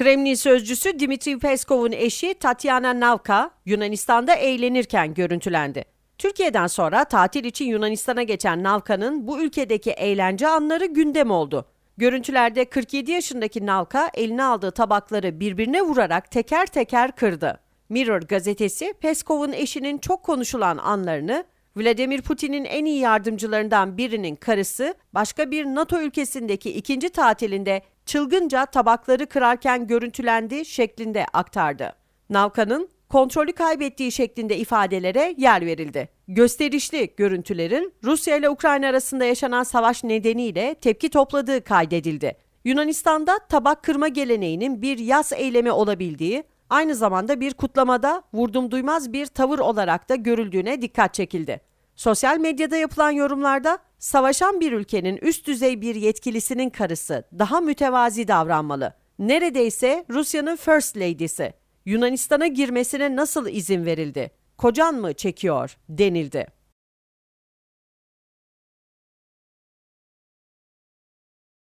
Kremlin sözcüsü Dmitri Peskov'un eşi Tatyana Navka Yunanistan'da eğlenirken görüntülendi. Türkiye'den sonra tatil için Yunanistan'a geçen Navka'nın bu ülkedeki eğlence anları gündem oldu. Görüntülerde 47 yaşındaki Navka eline aldığı tabakları birbirine vurarak teker teker kırdı. Mirror gazetesi Peskov'un eşinin çok konuşulan anlarını Vladimir Putin'in en iyi yardımcılarından birinin karısı başka bir NATO ülkesindeki ikinci tatilinde çılgınca tabakları kırarken görüntülendi şeklinde aktardı. Navka'nın kontrolü kaybettiği şeklinde ifadelere yer verildi. Gösterişli görüntülerin Rusya ile Ukrayna arasında yaşanan savaş nedeniyle tepki topladığı kaydedildi. Yunanistan'da tabak kırma geleneğinin bir yaz eylemi olabildiği, aynı zamanda bir kutlamada vurdum duymaz bir tavır olarak da görüldüğüne dikkat çekildi. Sosyal medyada yapılan yorumlarda savaşan bir ülkenin üst düzey bir yetkilisinin karısı daha mütevazi davranmalı. Neredeyse Rusya'nın First Lady'si. Yunanistan'a girmesine nasıl izin verildi? Kocan mı çekiyor denildi.